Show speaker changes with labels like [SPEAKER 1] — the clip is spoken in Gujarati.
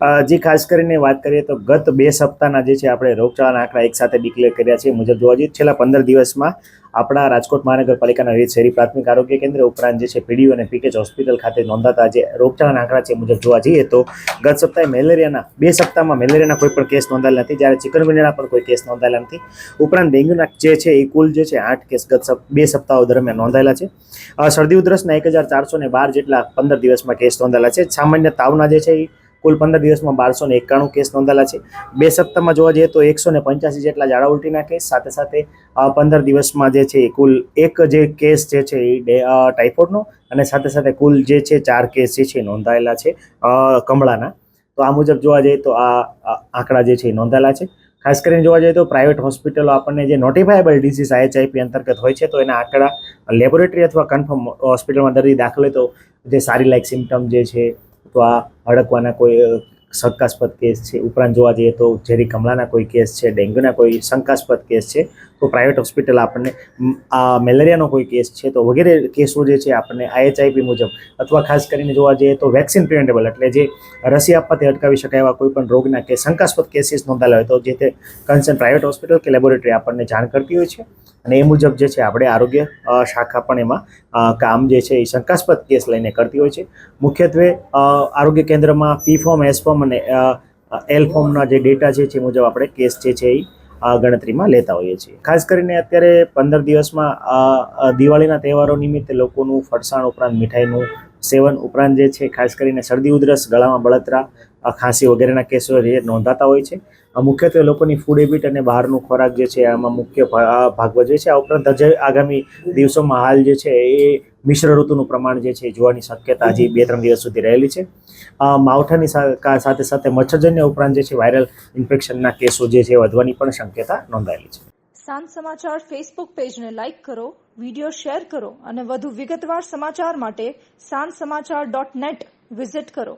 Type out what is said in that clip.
[SPEAKER 1] જે ખાસ કરીને વાત કરીએ તો ગત બે સપ્તાહના જે છે, આપણે રોગચાળાના આંકડા એક સાથે ડિક્લેર કર્યા છે મુજબ જોવા જઈએ છેલ્લા પંદર દિવસમાં આપણા રાજકોટ મહાનગરપાલિકાના વિવિધ શહેરી પ્રાથમિક આરોગ્ય કેન્દ્ર ઉપરાંત જે છે પીડીયુ અને પીકેચ હોસ્પિટલ ખાતે નોંધાતા જે રોગચાળાના આંકડા છે મુજબ જોવા જઈએ તો ગત સપ્તાહે મેલેરિયાના, બે સપ્તાહમાં મેલેરિયાના કોઈ પણ કેસ નોંધાયેલા નથી, જ્યારે ચિકનગુનિયાના પણ કોઈ કેસ નોંધાયેલા નથી. ઉપરાંત ડેન્ગ્યુના જે છે, એ કુલ જે છે, આઠ કેસ ગત બે સપ્તાહો દરમિયાન નોંધાયેલા છે. શરદી ઉધરસના એક હજાર ચારસો ને બાર જેટલા પંદર દિવસમાં કેસ નોંધાયેલા છે. સામાન્ય તાવના જે છે, એ કુલ પંદર દિવસમાં બારસો ને એકાણું કેસ નોંધાયેલા છે. બે સપ્તાહમાં જોવા જઈએ તો એકસો ને પંચ્યાસી જેટલા ઝાડા ઉલટીના કેસ સાથે સાથે પંદર દિવસમાં જે છે કુલ એક જે કેસ જે છે એ ટાઇફોઇડનો અને સાથે સાથે કુલ જે છે ચાર કેસ જે છે નોંધાયેલા છે કમળાના. તો આ મુજબ જોવા જઈએ તો આ આંકડા જે છે એ નોંધાયેલા છે. ખાસ કરીને જોવા જઈએ તો પ્રાઇવેટ હોસ્પિટલો આપણને જે નોટિફાયેબલ ડિસીઝ આઈએચઆઈપી અંતર્ગત હોય છે, તો એના આંકડા લેબોરેટરી અથવા કન્ફર્મ હોસ્પિટલમાં દર્દી દાખલ હોય તો જે સારી લાયક સિમ્ટમ જે છે તો આ હડકવાના કોઈ શંકાસ્પદ કેસ છે, ઉપરાંત જોવા જઈએ તો ઝેરી કમળાના કોઈ કેસ છે, ડેન્ગ્યુના કોઈ શંકાસ્પદ કેસ છે તો પ્રાઇવેટ હોસ્પિટલ આપણને આ મેલેરિયાનો કોઈ કેસ છે તો વગેરે કેસો જે છે આપણને આઈએચઆઈપી મુજબ અથવા ખાસ કરીને જોવા જઈએ તો વેક્સિન પ્રિવેન્ટેબલ એટલે જે રસી આપવાથી અટકાવી શકાય એવા કોઈ પણ રોગના કે શંકાસ્પદ કેસીસ નોંધાયેલા હોય તો જે તે કન્સર્ન પ્રાઇવેટ હોસ્પિટલ કે લેબોરેટરી આપણને જાણ કરતી હોય છે. અને એ મુજબ જે છે આપણે આરોગ્ય શાખા પણ એમાં કામ જે છે એ શંકાસ્પદ કેસ લઈને કરતી હોય છે. મુખ્યત્વે આરોગ્ય કેન્દ્રમાં પી ફોર્મ એસ ફોર્મ અને એલ ફોર્મના જે ડેટા છે એ મુજબ આપણે કેસ જે છે એ અ, ગણતરીમાં લેતા હોઈએ છીએ. ખાસ કરીને અત્યારે પંદર દિવસમાં અ, દિવાળીના તહેવારો નિમિત્તે લોકોનું ફરસાણ ઉપરાંત મીઠાઈનું સેવન ઉપરાંત જે છે ખાસ કરીને શરદી ઉધરસ ગળામાં બળતરા ખાંસી વગેરેના કેસો નોંધાતા હોય છે. મુખ્યત્વે લોકોની ફૂડ હેબિટ અને બહારનું ખોરાક જે છે, આમાં મુખ્ય ભાગ ભજવે છે, આ ઉપરાંત હજે આગામી દિવસોમાં હાલ જે છે, એ મિશ્ર ઋતુનું પ્રમાણ જે છે જોવાની શક્યતા હજી બે ત્રણ દિવસ સુધી રહેલી છે. માવઠાની સાથે સાથે મચ્છરજન્ય ઉપરાંત જે છે વાયરલ ઇન્ફેક્શનના કેસો જે છે વધવાની પણ શક્યતા નોંધાયેલી છે.
[SPEAKER 2] સાંજ સમાચાર ફેસબુક પેજને લાઇક કરો વીડિયો શેર કરો અને વધુ વિગતવાર સમાચાર માટે સાંજ સમાચાર ડોટ નેટ વિઝિટ કરો.